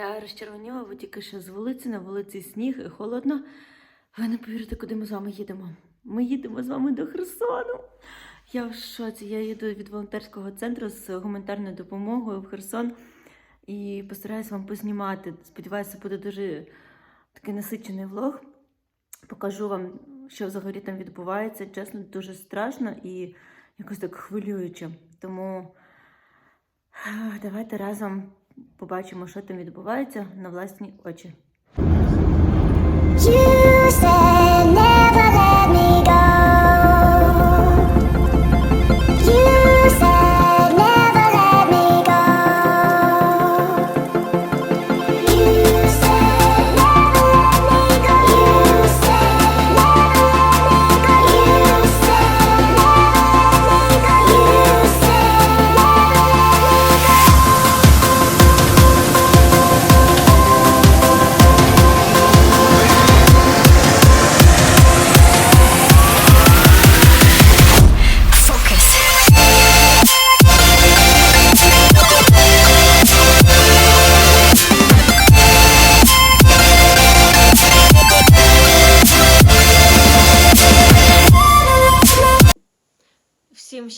Я розчервоніла, бо тільки що з вулиці, на вулиці сніг і холодно. Ви не повірите, куди ми з вами їдемо. Ми їдемо з вами до Херсону. Я в шоці. Я їду від волонтерського центру з гуманітарною допомогою в Херсон і постараюсь вам познімати. Сподіваюся, буде дуже такий насичений влог. Покажу вам, що взагалі там відбувається. Чесно, дуже страшно і якось так хвилююче. Тому давайте разом побачимо, що там відбувається на власні очі.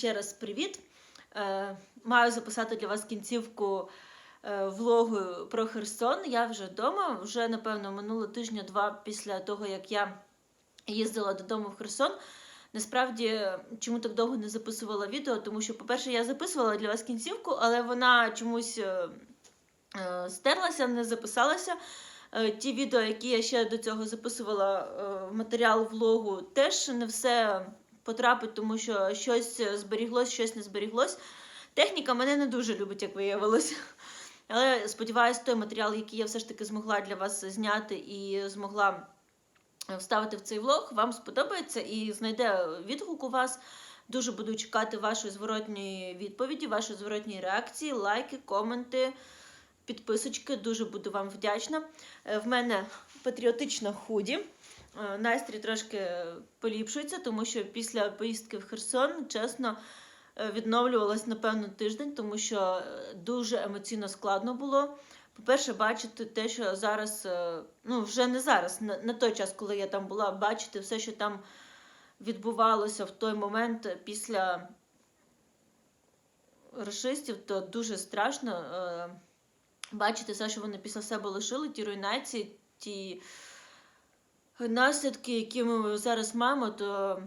Ще раз привіт. Е, маю записати для вас кінцівку е, влогу про Херсон. Я вже вдома. Вже, напевно, минуло тижня-два після того, як я їздила додому в Херсон. Насправді, чому так довго не записувала відео? Тому що, по-перше, я записувала для вас кінцівку, але вона чомусь е, стерлася, не записалася. Ті відео, які я ще до цього записувала матеріал влогу, теж не все потрапить, тому що щось зберіглось, щось не зберіглось. Техніка мене не дуже любить, як виявилось. Але сподіваюся, той матеріал, який я все ж таки змогла для вас зняти і змогла е, вставити в цей влог, вам сподобається і знайде відгук у вас. Дуже буду чекати вашої зворотньої відповіді, вашої зворотньої реакції, лайки, коменти, підписочки. Дуже буду вам вдячна. Е, В мене патріотична худі. Е, Настрій трошки поліпшується, тому що після поїздки в Херсон, чесно, е, відновлювалась напевно тиждень, тому що е, дуже емоційно складно було. По-перше, бачити те, що зараз, ну вже не зараз, на, той час, коли я там була, бачити все, що там відбувалося в той момент після расистів, то дуже страшно бачити все, що вони після себе лишили, ті руйнації, ті наслідки, які ми зараз маємо, то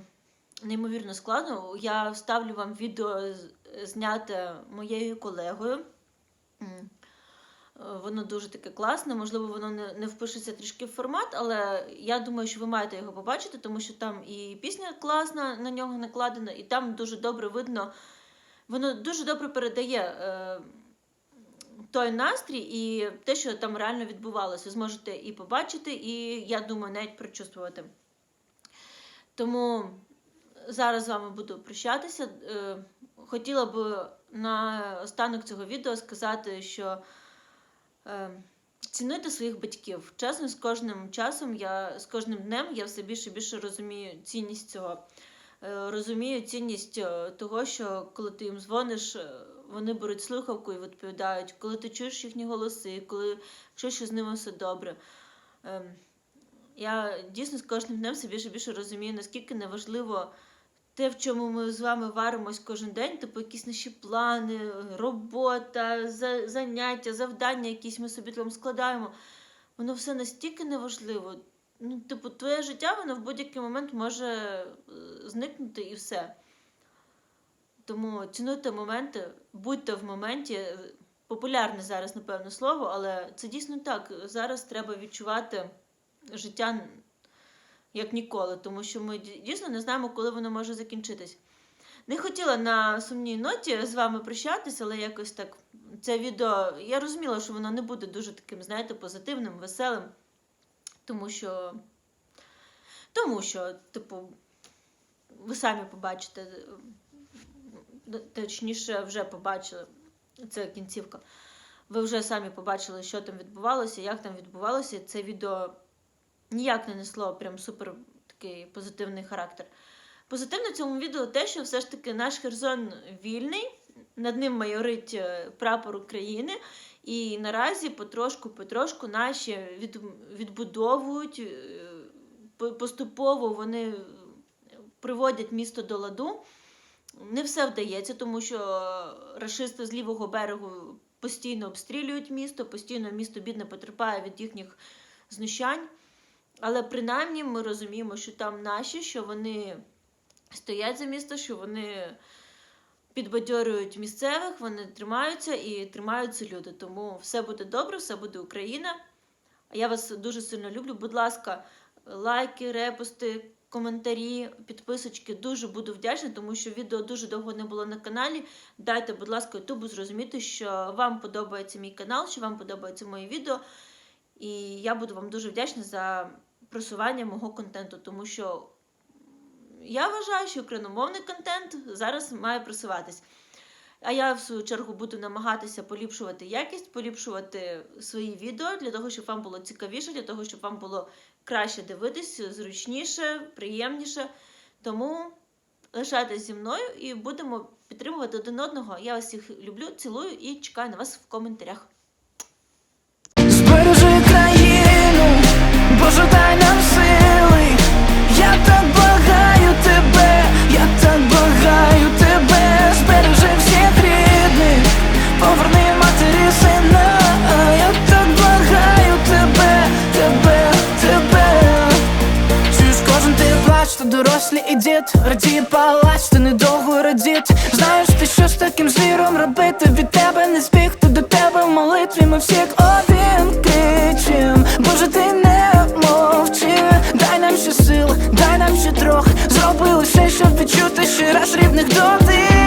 неймовірно складно. Я вставлю вам відео зняте моєю колегою. Воно дуже таке класне, можливо, воно не, не впишеться трішки в формат, але я думаю, що ви маєте його побачити, тому що там і пісня класна на нього накладена, і там дуже добре видно, воно дуже добре передає е, той настрій і те, що там реально відбувалося. Зможете і побачити, і я думаю, навіть прочувствувати. Тому зараз з вами буду прощатися. Е, Хотіла б на останок цього відео сказати, що е, цінуйте своїх батьків. Чесно, з кожним часом я з кожним днем я все більше і більше розумію цінність цього. Е, Розумію цінність е, того, що коли ти їм дзвониш, е, вони беруть слухавку і відповідають, коли ти чуєш їхні голоси, коли якщо що з ними все добре. Ем, Я дійсно з кожним днем все більше більше розумію, наскільки неважливо те, в чому ми з вами варимось кожен день, типу якісь наші плани, робота, заняття, завдання, якісь ми собі там складаємо. Воно все настільки неважливо. Ну, типу, твоє життя воно в будь-який момент може е, зникнути і все. Тому цінуйте моменти, будьте в моменті. Популярне зараз, напевно, слово, але це дійсно так. Зараз треба відчувати життя як ніколи, тому що ми дійсно не знаємо, коли воно може закінчитись. Не хотіла на сумній ноті з вами прощатися, але якось так це відео. Я розуміла, що воно не буде дуже таким, знаєте, позитивним, веселим. Тому що. Тому що, типу, ви самі побачите, е, точніше, вже побачили. Це кінцівка. Ви вже самі побачили, що там відбувалося, як там відбувалося. Це відео ніяк не несло прям супер такий позитивний характер. Позитивне в цьому відео те, що все ж таки наш Херсон вільний, над ним майорить е, прапор України. І наразі потрошку-потрошку наші від, відбудовують, е, поступово вони приводять місто до ладу. Не все вдається, тому що рашисти з лівого берегу постійно обстрілюють місто, постійно місто бідне потерпає від їхніх знущань. Але принаймні ми розуміємо, що там наші, що вони стоять за місто, що вони підбадьорюють місцевих, вони тримаються і тримаються люди. Тому все буде добре, все буде Україна. Я вас дуже сильно люблю. Будь ласка, лайки, репости, коментарі, підписочки. Дуже буду вдячна, тому що відео дуже довго не було на каналі. Дайте, будь ласка, Ютубу зрозуміти, що вам подобається мій канал, що вам подобається мої відео. І я буду вам дуже вдячна за просування мого контенту, тому що я вважаю, що україномовний контент зараз має просуватись. А я, в свою чергу, буду намагатися поліпшувати якість, поліпшувати свої відео для того, щоб вам було цікавіше, для того, щоб вам було краще дивитись, зручніше, приємніше. Тому лишайтесь зі мною і будемо підтримувати один одного. Я вас всіх люблю, цілую і чекаю на вас в коментарях. Дорослі Радіє палач, ти недовго радіт. Знаєш ти, що з таким звіром робити? Від тебе не збіг, то до тебе в молитві Ми всіх один кричим. Боже, ти не мовчи. Дай нам ще сил, дай нам ще трох. Зроби лише, щоб відчути ще раз рівних дотик